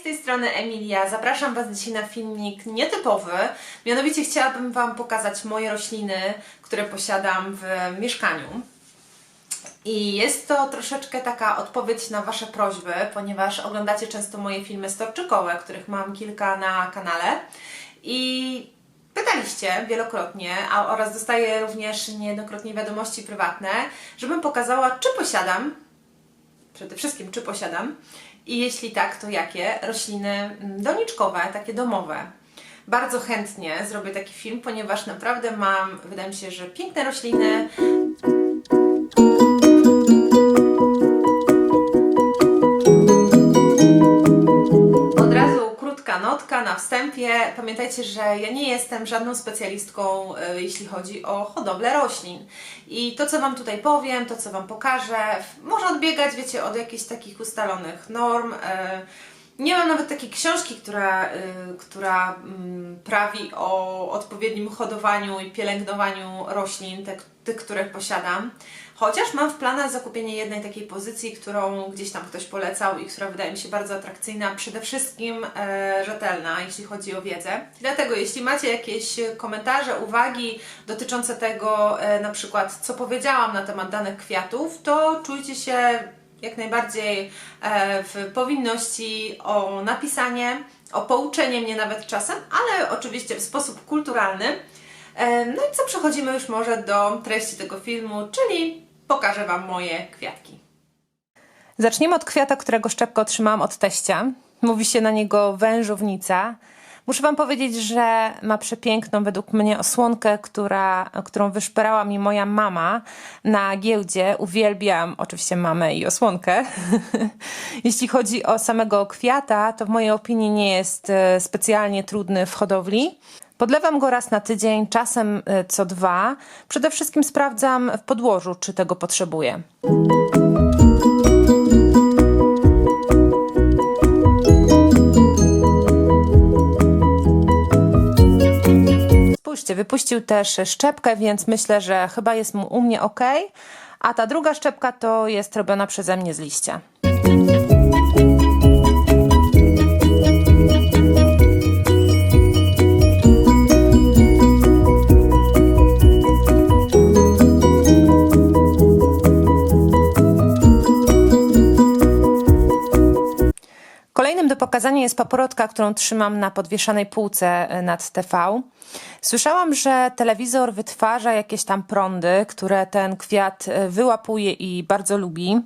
z tej strony Emilia. Zapraszam Was dzisiaj na filmik nietypowy. Mianowicie chciałabym Wam pokazać moje rośliny, które posiadam w mieszkaniu. I jest to troszeczkę taka odpowiedź na Wasze prośby, ponieważ oglądacie często moje filmy storczykowe, których mam kilka na kanale. I pytaliście wielokrotnie, a oraz dostaję również niejednokrotnie wiadomości prywatne, żebym pokazała, czy posiadam przede wszystkim, czy posiadam i jeśli tak, to jakie rośliny mm, doniczkowe, takie domowe. Bardzo chętnie zrobię taki film, ponieważ naprawdę mam, wydaje mi się, że piękne rośliny. Notka na wstępie. Pamiętajcie, że ja nie jestem żadną specjalistką, e, jeśli chodzi o hodowlę roślin. I to, co Wam tutaj powiem, to, co Wam pokażę, może odbiegać, wiecie, od jakichś takichustalonych norm. e, Nie mam nawet takiej książki, która, y, która mm, prawi o odpowiednim hodowaniu i pielęgnowaniu roślin, te, tych, które posiadam. Chociaż mam w planach zakupienie jednej takiej pozycji, którą gdzieś tam ktoś polecał i która wydaje mi się bardzo atrakcyjna, przede wszystkim e, rzetelna, jeśli chodzi o wiedzę. Dlatego, jeśli macie jakieś komentarze, uwagi dotyczące tego, e, na przykład, co powiedziałam na temat danych kwiatów, to czujcie się jak najbardziej e, w powinności o napisanie, o pouczenie mnie nawet czasem, ale oczywiście w sposób kulturalny. E, No i co, przechodzimy już może do treści tego filmu, czyli pokażę Wam moje kwiatki. Zaczniemy od kwiata, którego szczepkę otrzymałam od teścia. Mówi się na niego wężownica. Muszę Wam powiedzieć, że ma przepiękną według mnie osłonkę, która, którą wyszperała mi moja mama na giełdzie. Uwielbiam oczywiście mamę i osłonkę. Jeśli chodzi o samego kwiata, to w mojej opinii nie jest e, specjalnie trudny w hodowli. Podlewam go raz na tydzień, czasem e, co dwa. Przede wszystkim sprawdzam w podłożu, czy tego potrzebuję. Spójrzcie, wypuścił też szczepkę, więc myślę, że chyba jest mu u mnie ok. A ta druga szczepka to jest robiona przeze mnie z liścia. Pokazania jest paporotka, którą trzymam na podwieszanej półce e, nad TV. Słyszałam, że telewizor wytwarza jakieś tam prądy, które ten kwiat e, wyłapuje i bardzo lubi.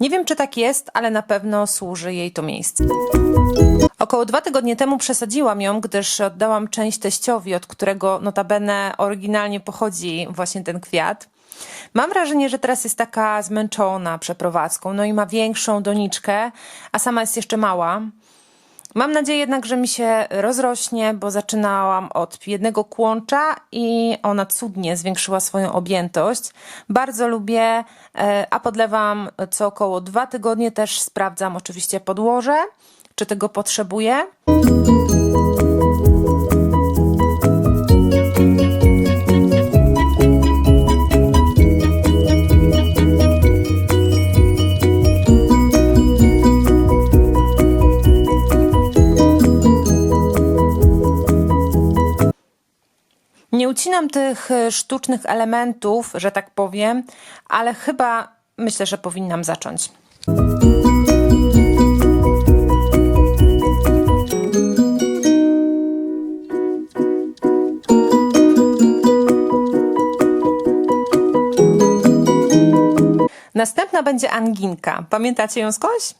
Nie wiem, czy tak jest, ale na pewno służy jej to miejsce. Około dwa tygodnie temu przesadziłam ją, gdyż oddałam część teściowi, od którego notabene oryginalnie pochodzi właśnie ten kwiat. Mam wrażenie, że teraz jest taka zmęczona przeprowadzką, no i ma większą doniczkę, a sama jest jeszcze mała. Mam nadzieję jednak, że mi się rozrośnie, bo zaczynałam od jednego kłącza i ona cudnie zwiększyła swoją objętość. Bardzo lubię, e, a podlewam co około dwa tygodnie. Też sprawdzam oczywiście podłoże, czy tego potrzebuję. Ucinam tych e, sztucznych elementów, że tak powiem, ale chyba myślę, że powinnam zacząć. Następna będzie anginka. Pamiętacie ją skądś?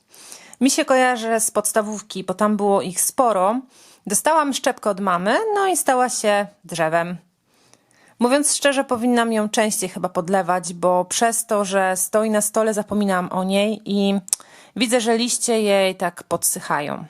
Mi się kojarzy z podstawówki, bo tam było ich sporo. Dostałam szczepkę od mamy, no i stała się drzewem. Mówiąc szczerze, powinnam ją częściej chyba podlewać, bo przez to, że stoi na stole, zapominam o niej i widzę, że liście jej tak podsychają.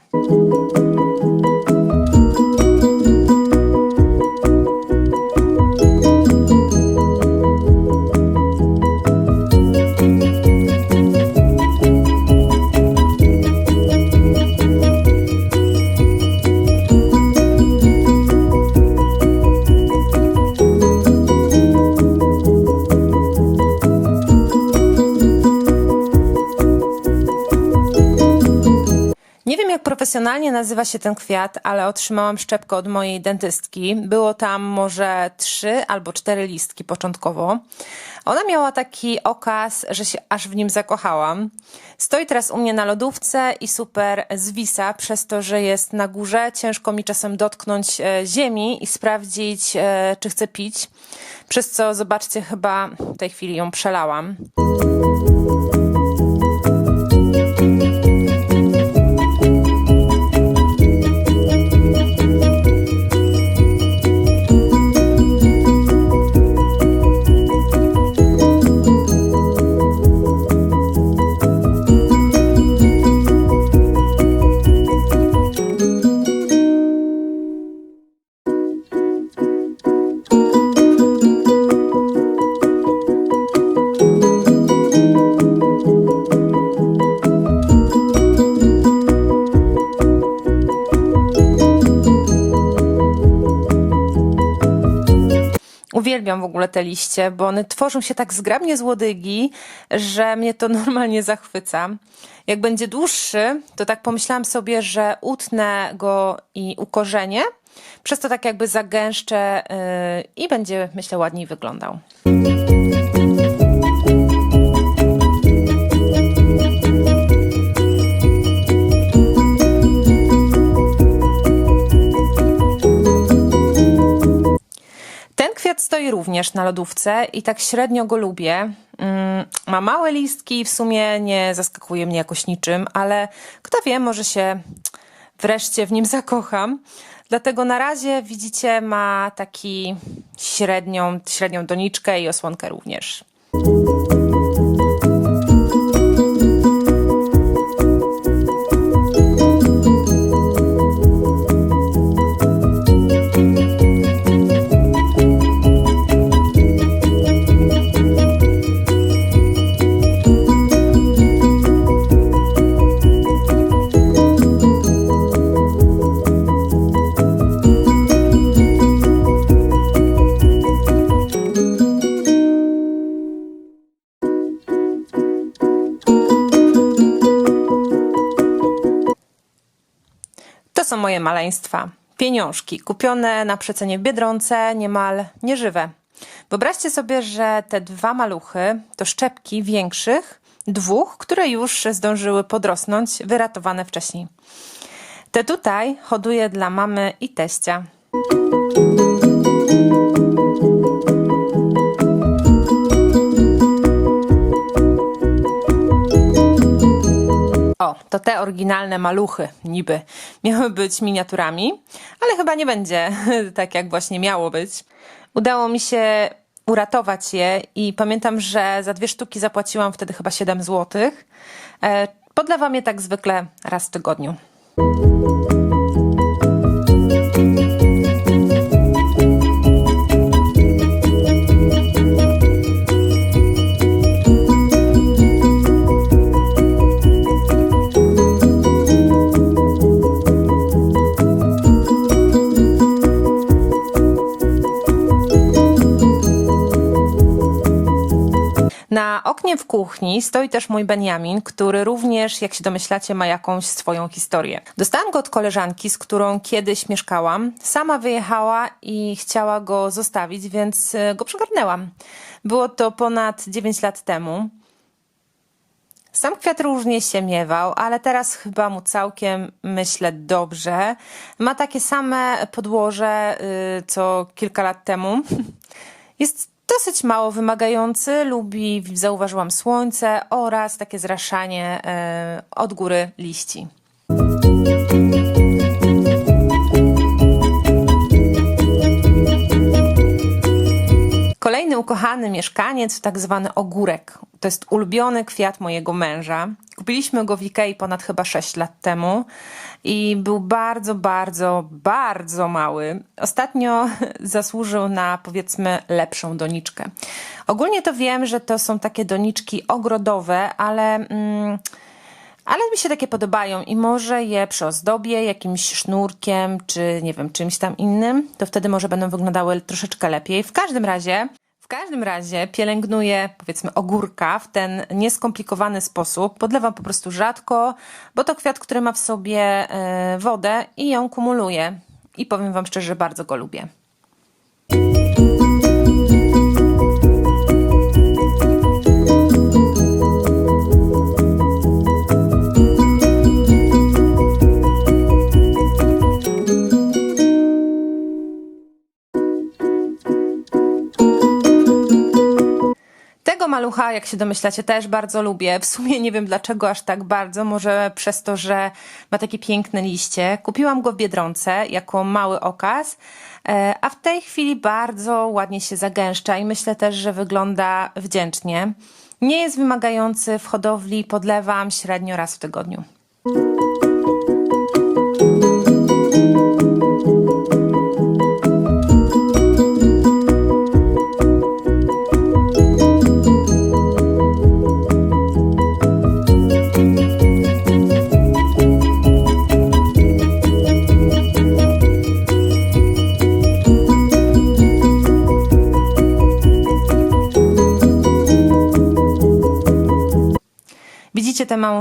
Profesjonalnie nazywa się ten kwiat, ale otrzymałam szczepkę od mojej dentystki. Było tam może trzy albo cztery listki początkowo. Ona miała taki okaz, że się aż w nim zakochałam. Stoi teraz u mnie na lodówce i super zwisa, przez to, że jest na górze. Ciężko mi czasem dotknąć e, ziemi i sprawdzić, e, czy chcę pić. Przez co, zobaczcie, chyba w tej chwili ją przelałam. Uwielbiam w ogóle te liście, bo one tworzą się tak zgrabnie z łodygi, że mnie to normalnie zachwyca. Jak będzie dłuższy, to tak pomyślałam sobie, że utnę go i ukorzenię, przez to tak jakby zagęszczę yy, i będzie, myślę, ładniej wyglądał. Stoi również na lodówce i tak średnio go lubię. Mm, Ma małe listki i w sumie nie zaskakuje mnie jakoś niczym, ale kto wie, może się wreszcie w nim zakocham. Dlatego na razie widzicie ma taki średnią, średnią doniczkę i osłonkę również. Moje maleństwa. Pieniążki kupione na przecenie w Biedronce, niemal nieżywe. Wyobraźcie sobie, że te dwa maluchy to szczepki większych, dwóch, które już zdążyły podrosnąć, wyratowane wcześniej. Te tutaj hoduję dla mamy i teścia. To te oryginalne maluchy, niby, miały być miniaturami, ale chyba nie będzie tak, jak właśnie miało być. Udało mi się uratować je i pamiętam, że za dwie sztuki zapłaciłam wtedy chyba 7 zł. Podlewam je tak zwykle raz w tygodniu. Oknie w kuchni stoi też mój Benjamin, który również, jak się domyślacie, ma jakąś swoją historię. Dostałam go od koleżanki, z którą kiedyś mieszkałam. Sama wyjechała i chciała go zostawić, więc e, go przygarnęłam. Było to ponad 9 lat temu. Sam kwiat różnie się miewał, ale teraz chyba mu całkiem, myślę, dobrze. Ma takie same podłoże, y, co kilka lat temu. Jest dosyć mało wymagający, lubi, zauważyłam, słońce oraz takie zraszanie y, od góry liści. Ukochany mieszkaniec, tak zwany ogórek. To jest ulubiony kwiat mojego męża. Kupiliśmy go w Ikei ponad chyba 6 lat temu i był bardzo, bardzo, bardzo mały. Ostatnio zasłużył na powiedzmy lepszą doniczkę. Ogólnie to wiem, że to są takie doniczki ogrodowe, ale. Mm, ale mi się takie podobają i może je przyozdobię jakimś sznurkiem, czy nie wiem, czymś tam innym, to wtedy może będą wyglądały troszeczkę lepiej. W każdym razie w każdym razie pielęgnuję, powiedzmy, ogórka w ten nieskomplikowany sposób. Podlewam po prostu rzadko, bo to kwiat, który ma w sobie e, wodę i ją kumuluje. I powiem Wam szczerze, bardzo go lubię. Malucha, jak się domyślacie, też bardzo lubię. W sumie nie wiem dlaczego aż tak bardzo. Może przez to, że ma takie piękne liście. Kupiłam go w Biedronce jako mały okaz, e, a w tej chwili bardzo ładnie się zagęszcza i myślę też, że wygląda wdzięcznie. Nie jest wymagający w hodowli, podlewam średnio raz w tygodniu.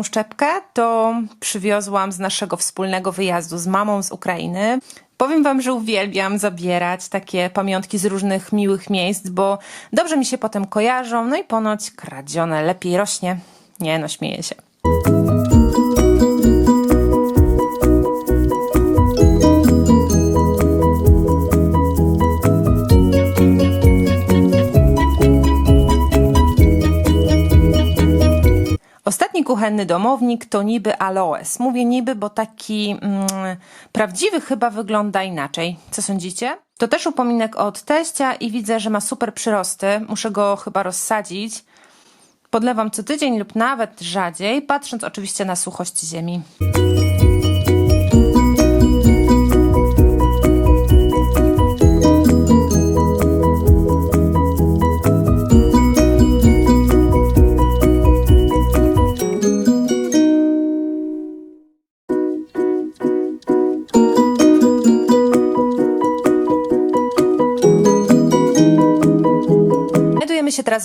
Szczepkę? To przywiozłam z naszego wspólnego wyjazdu z mamą z Ukrainy. Powiem Wam, że uwielbiam zabierać takie pamiątki z różnych miłych miejsc, bo dobrze mi się potem kojarzą, no i ponoć kradzione lepiej rośnie. Nie, no śmieję się. Ostatni kuchenny domownik to niby aloes. Mówię niby, bo taki mm, prawdziwy chyba wygląda inaczej. Co sądzicie? To też upominek od teścia i widzę, że ma super przyrosty. Muszę go chyba rozsadzić. Podlewam co tydzień lub nawet rzadziej, patrząc oczywiście na suchość ziemi.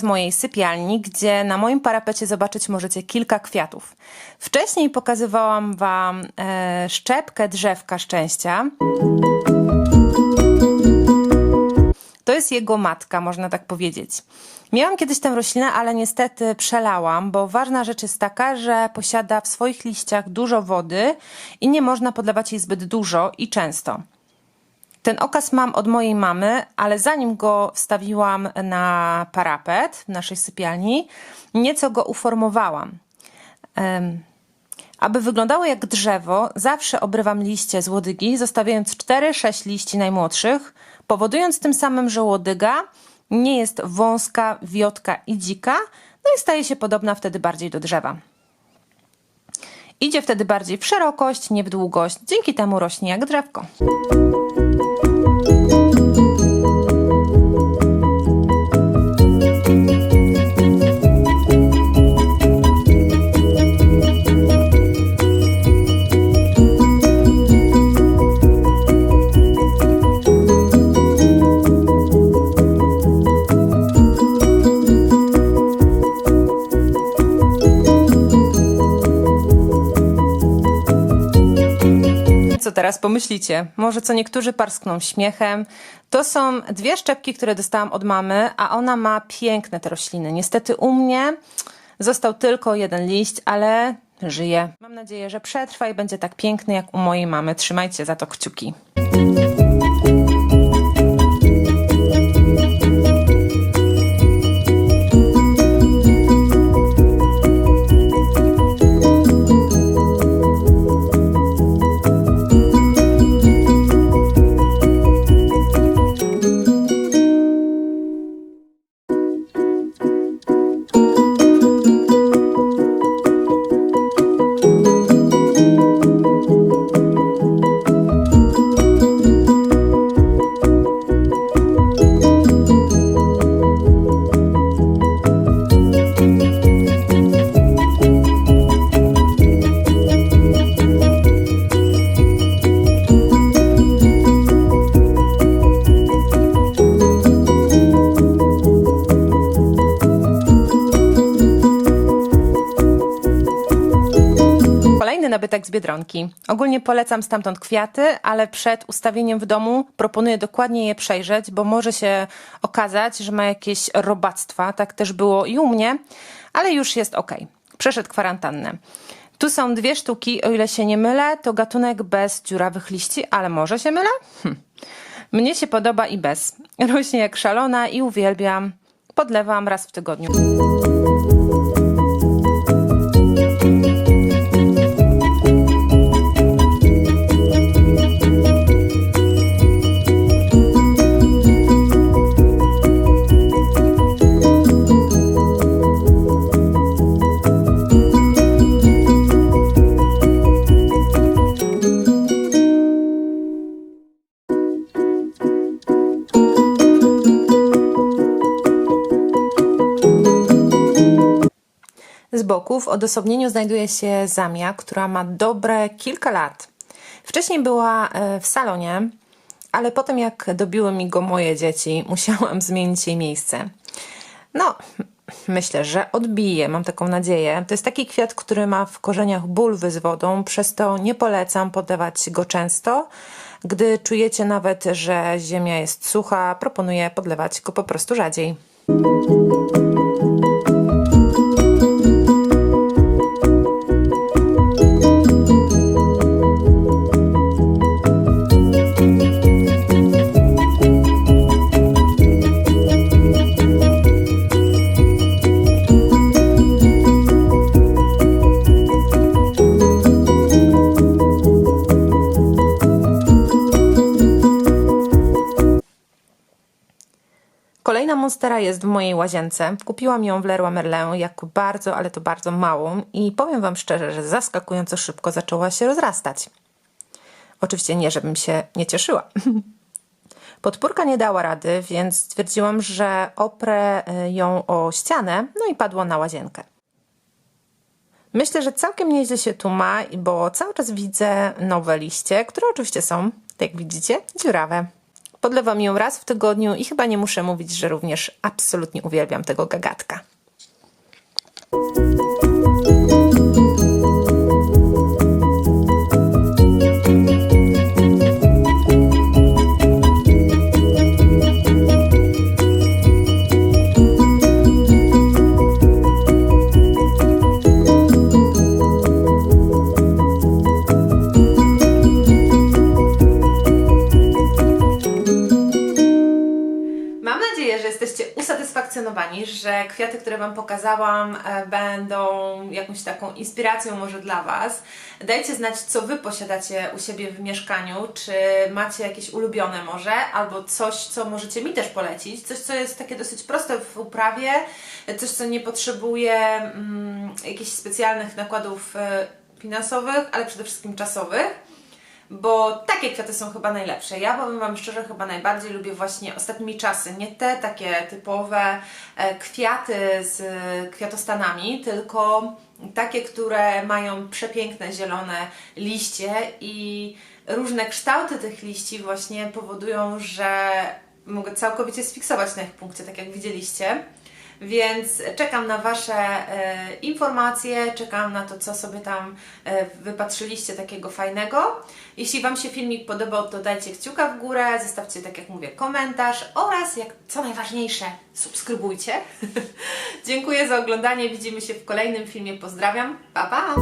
Mojej sypialni, gdzie na moim parapecie zobaczyć możecie kilka kwiatów. Wcześniej pokazywałam Wam e, szczepkę drzewka szczęścia. To jest jego matka, można tak powiedzieć. Miałam kiedyś tę roślinę, ale niestety przelałam, bo ważna rzecz jest taka, że posiada w swoich liściach dużo wody i nie można podlewać jej zbyt dużo i często. Ten okaz mam od mojej mamy, ale zanim go wstawiłam na parapet w naszej sypialni, nieco go uformowałam. Aby wyglądało jak drzewo, zawsze obrywam liście z łodygi, zostawiając 4-6 liści najmłodszych, powodując tym samym, że łodyga nie jest wąska, wiotka i dzika, no i staje się podobna wtedy bardziej do drzewa. Idzie wtedy bardziej w szerokość, nie w długość, dzięki temu rośnie jak drzewko. Co teraz pomyślicie? Może co niektórzy parskną śmiechem. To są dwie szczepki, które dostałam od mamy, a ona ma piękne te rośliny. Niestety u mnie został tylko jeden liść, ale żyje. Mam nadzieję, że przetrwa i będzie tak piękny jak u mojej mamy. Trzymajcie za to kciuki. Kwiatek z Biedronki. Ogólnie polecam stamtąd kwiaty, ale przed ustawieniem w domu proponuję dokładnie je przejrzeć, bo może się okazać, że ma jakieś robactwa. Tak też było i u mnie, ale już jest ok. Przeszedł kwarantannę. Tu są dwie sztuki, o ile się nie mylę, to gatunek bez dziurawych liści, ale może się mylę? Hm. Mnie się podoba i bez. Rośnie jak szalona i uwielbiam. Podlewam raz w tygodniu. Z boku w odosobnieniu znajduje się Zamia, która ma dobre kilka lat. Wcześniej była e, w salonie, ale potem jak dobiły mi go moje dzieci, musiałam zmienić jej miejsce. No, myślę, że odbije, mam taką nadzieję. To jest taki kwiat, który ma w korzeniach bulwy z wodą, przez to nie polecam podlewać go często. Gdy czujecie nawet, że ziemia jest sucha, proponuję podlewać go po prostu rzadziej. Kolejna monstera jest w mojej łazience. Kupiłam ją w Leroy Merlin jako bardzo, ale to bardzo małą i powiem Wam szczerze, że zaskakująco szybko zaczęła się rozrastać. Oczywiście nie, żebym się nie cieszyła. Podpórka nie dała rady, więc stwierdziłam, że oprę y, ją o ścianę, no i padło na łazienkę. Myślę, że całkiem nieźle się tu ma, bo cały czas widzę nowe liście, które oczywiście są, jak widzicie, dziurawe. Podlewam ją raz w tygodniu i chyba nie muszę mówić, że również absolutnie uwielbiam tego gagatka. Usatysfakcjonowani, że kwiaty, które Wam pokazałam, e, będą jakąś taką inspiracją może dla Was. Dajcie znać, co Wy posiadacie u siebie w mieszkaniu, czy macie jakieś ulubione może, albo coś, co możecie mi też polecić, coś, co jest takie dosyć proste w uprawie, coś, co nie potrzebuje mm, jakichś specjalnych nakładów e, finansowych, ale przede wszystkim czasowych bo takie kwiaty są chyba najlepsze. Ja powiem Wam szczerze, chyba najbardziej lubię właśnie ostatnimi czasy, nie te takie typowe e, kwiaty z kwiatostanami, tylko takie, które mają przepiękne zielone liście i różne kształty tych liści właśnie powodują, że mogę całkowicie sfiksować na ich punkcie, tak jak widzieliście. Więc czekam na Wasze e, informacje, czekam na to, co sobie tam e, wypatrzyliście takiego fajnego. Jeśli Wam się filmik podobał, to dajcie kciuka w górę, zostawcie, tak jak mówię, komentarz oraz, jak co najważniejsze, subskrybujcie. Dziękuję za oglądanie, widzimy się w kolejnym filmie. Pozdrawiam, pa pa!